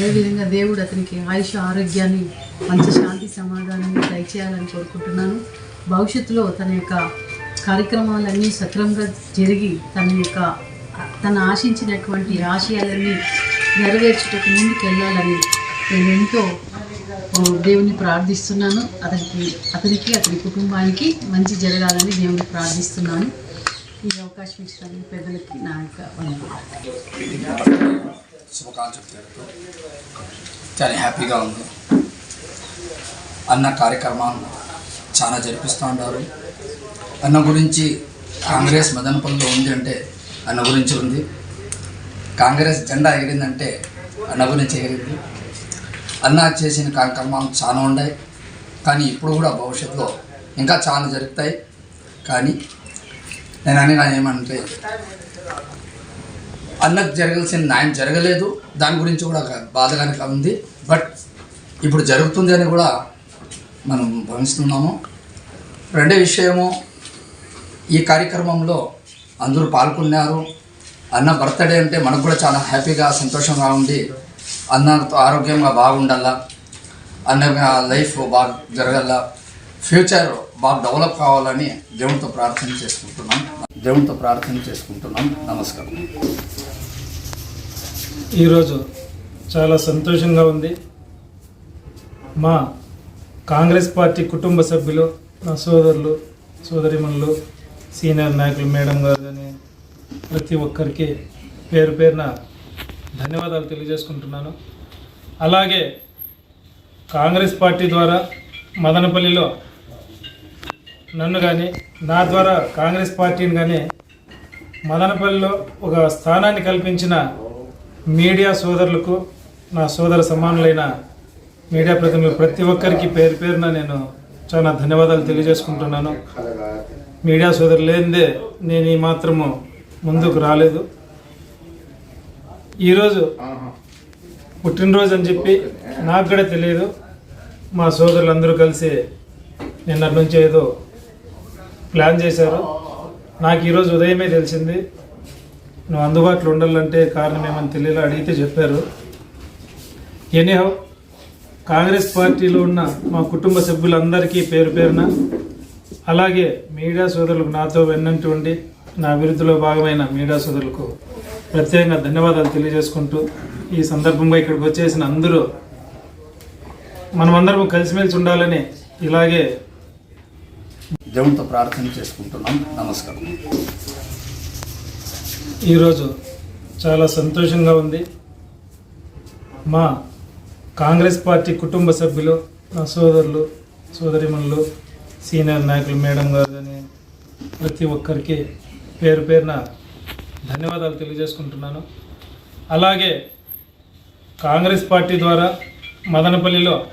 అదేవిధంగా దేవుడు అతనికి ఆయుష ఆరోగ్యాన్ని మంచి శాంతి సమాధానాన్ని దయచేయాలని కోరుకుంటున్నాను. భవిష్యత్తులో తన యొక్క కార్యక్రమాలన్నీ సక్రమంగా జరిగి తన యొక్క తను ఆశించినటువంటి ఆశయాలన్నీ నెరవేర్చుటకు ముందుకు వెళ్ళాలని నేను ఎంతో దేవుని ప్రార్థిస్తున్నాను. అతనికి అతనికి అతని కుటుంబానికి మంచి జరగాలని దేవుని ప్రార్థిస్తున్నాను. ఈ అవకాశం ఇచ్చిన పెద్దలకి నా యొక్క శుభాకాంక్షలు తెలుపుతూ చాలా హ్యాపీగా ఉంది. అన్న కార్యక్రమాలు చాలా జరిపిస్తూ ఉంటారు అన్న గురించి కాంగ్రెస్ మదనపల్లిలో ఉంది అంటే అన్న గురించి ఉంది. కాంగ్రెస్ జెండా ఎగిరిందంటే అన్న గురించి ఎగిరింది. అన్న చేసిన కార్యక్రమాలు చాలా ఉన్నాయి. కానీ ఇప్పుడు కూడా భవిష్యత్తులో ఇంకా చాలా జరుగుతాయి. కానీ నేను అనగా ఏమంటే అన్నకు జరగాల్సిన న్యాయం జరగలేదు. దాని గురించి కూడా ఒక బాధగానే ఉంది. బట్ ఇప్పుడు జరుగుతుంది అని కూడా మనం భావిస్తున్నాము. రెండో విషయము ఈ కార్యక్రమంలో అందరూ పాల్గొన్నారు. అన్న బర్త్డే అంటే మనకు కూడా చాలా హ్యాపీగా సంతోషంగా ఉంది. అన్నతో ఆరోగ్యంగా బాగుండాలా? అన్న లైఫ్ బాగా జరగాల? ఫ్యూచర్ బాగా డెవలప్ కావాలని దేవునితో ప్రార్థన చేసుకుంటున్నాం. దేవునితో ప్రార్థన చేసుకుంటున్నాం. నమస్కారం. ఈరోజు చాలా సంతోషంగా ఉంది. మా కాంగ్రెస్ పార్టీ కుటుంబ సభ్యులు నా సోదరులు సోదరిమణులు సీనియర్ నాయకులు మేడం గారు కానీ ప్రతి ఒక్కరికి పేరు పేరున ధన్యవాదాలు తెలియజేసుకుంటున్నాను. అలాగే కాంగ్రెస్ పార్టీ ద్వారా మదనపల్లిలో నన్ను కానీ నా ద్వారా కాంగ్రెస్ పార్టీని కానీ మదనపల్లిలో ఒక స్థానాన్ని కల్పించిన మీడియా సోదరులకు నా సోదర సమానులైన మీడియా ప్రతినిధులు ప్రతి ఒక్కరికి పేరు పేరున నేను చాలా ధన్యవాదాలు తెలియజేసుకుంటున్నాను. మీడియా సోదరులు లేనిదే నేను ఈ మాత్రము ముందుకు రాలేదు. ఈరోజు పుట్టినరోజు అని చెప్పి నాకు కూడా తెలియదు. మా సోదరులందరూ కలిసి నిన్నటి నుంచి ఏదో ప్లాన్ చేశారు. నాకు ఈరోజు ఉదయమే తెలిసింది. నువ్వు అందుబాటులో ఉండాలంటే కారణం ఏమని తెలియలా అడిగితే చెప్పారు. ఎనీహౌ కాంగ్రెస్ పార్టీలో ఉన్న మా కుటుంబ సభ్యులందరికీ పేరు పేరున అలాగే మీడియా సోదరులకు నాతో వెన్నంటి ఉండి నా అభివృద్ధిలో భాగమైన మీడియా సోదరులకు ప్రత్యేకంగా ధన్యవాదాలు తెలియజేసుకుంటూ ఈ సందర్భంగా ఇక్కడికి వచ్చేసిన అందరూ మనమందరం కలిసిమెలిసి ఉండాలని ఇలాగే దేవునితో ప్రార్థన చేసుకుంటున్నాం. నమస్కారం. ఈరోజు చాలా సంతోషంగా ఉంది. మా కాంగ్రెస్ పార్టీ కుటుంబ సభ్యులు నా సోదరులు సోదరిమణులు సీనియర్ నాయకులు మేడం గారు కానీ ప్రతి ఒక్కరికి పేరు పేరున ధన్యవాదాలు తెలియజేసుకుంటున్నాను. అలాగే కాంగ్రెస్ పార్టీ ద్వారా మదనపల్లిలో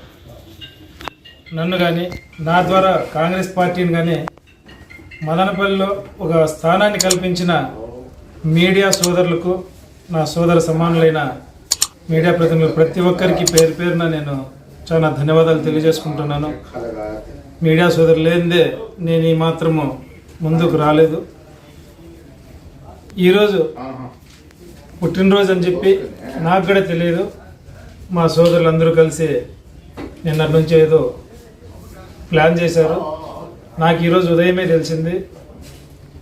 నన్ను కానీ నా ద్వారా కాంగ్రెస్ పార్టీని కానీ మదనపల్లిలో ఒక స్థానాన్ని కల్పించిన మీడియా సోదరులకు నా సోదర సమానులైన మీడియా ప్రతినిధులు ప్రతి ఒక్కరికి పేరు పేరున నేను చాలా ధన్యవాదాలు తెలియజేసుకుంటున్నాను. మీడియా సోదరులు లేనిదే నేను ఈ మాత్రము ముందుకు రాలేదు. ఈరోజు పుట్టినరోజు అని చెప్పి నాకు కూడా తెలియదు. మా సోదరులందరూ కలిసి నిన్నటి నుంచి ఏదో ప్లాన్ చేశారు. నాకు ఈరోజు ఉదయమే తెలిసింది.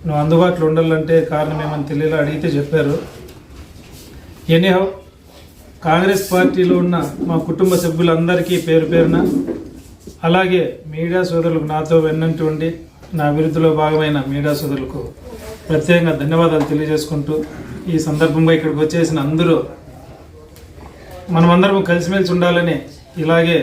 నువ్వు అందుబాటులో ఉండాలంటే కారణం ఏమని తెలియలా అడిగితే చెప్పారు. ఎనీహౌ కాంగ్రెస్ పార్టీలో ఉన్న మా కుటుంబ సభ్యులందరికీ పేరు పేరున అలాగే మీడియా సోదరులకు నాతో వెన్నంటి ఉండి నా అభివృద్ధిలో భాగమైన మీడియా సోదరులకు ప్రత్యేకంగా ధన్యవాదాలు తెలియజేసుకుంటూ ఈ సందర్భంగా ఇక్కడికి వచ్చేసిన అందరూ మనమందరం కలిసిమెలిసి ఉండాలని ఇలాగే